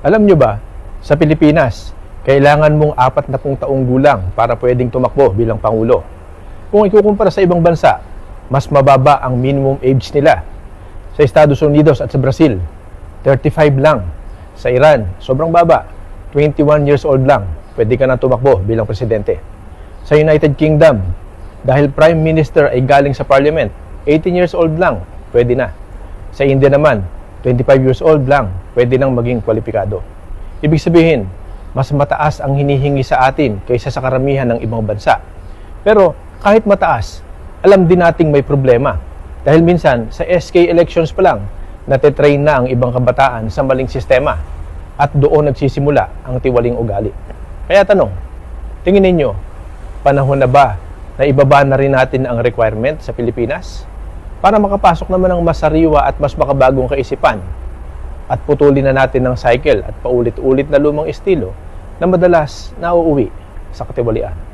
Alam nyo ba, sa Pilipinas, kailangan mong apat na pung taong gulang para pwedeng tumakbo bilang Pangulo. Kung ikukumpara sa ibang bansa, mas mababa ang minimum age nila. Sa Estados Unidos at sa Brazil, 35 lang. Sa Iran, sobrang baba, 21 years old lang, pwede ka na tumakbo bilang presidente. Sa United Kingdom, dahil Prime Minister ay galing sa Parliament, 18 years old lang, pwede na. Sa India naman, 25 years old lang, pwede nang maging kwalipikado. Ibig sabihin, mas mataas ang hinihingi sa atin kaysa sa karamihan ng ibang bansa. Pero kahit mataas, alam din nating may problema. Dahil minsan, sa SK elections pa lang, natitrain na ang ibang kabataan sa maling sistema at doon nagsisimula ang tiwaling ugali. Kaya tanong, tingin ninyo, panahon na ba na ibaba na rin natin ang requirement sa Pilipinas? Para makapasok naman ng masariwa at mas makabagong kaisipan at putulin na natin ng cycle at paulit-ulit na lumang estilo na madalas nauuwi sa katiwalian.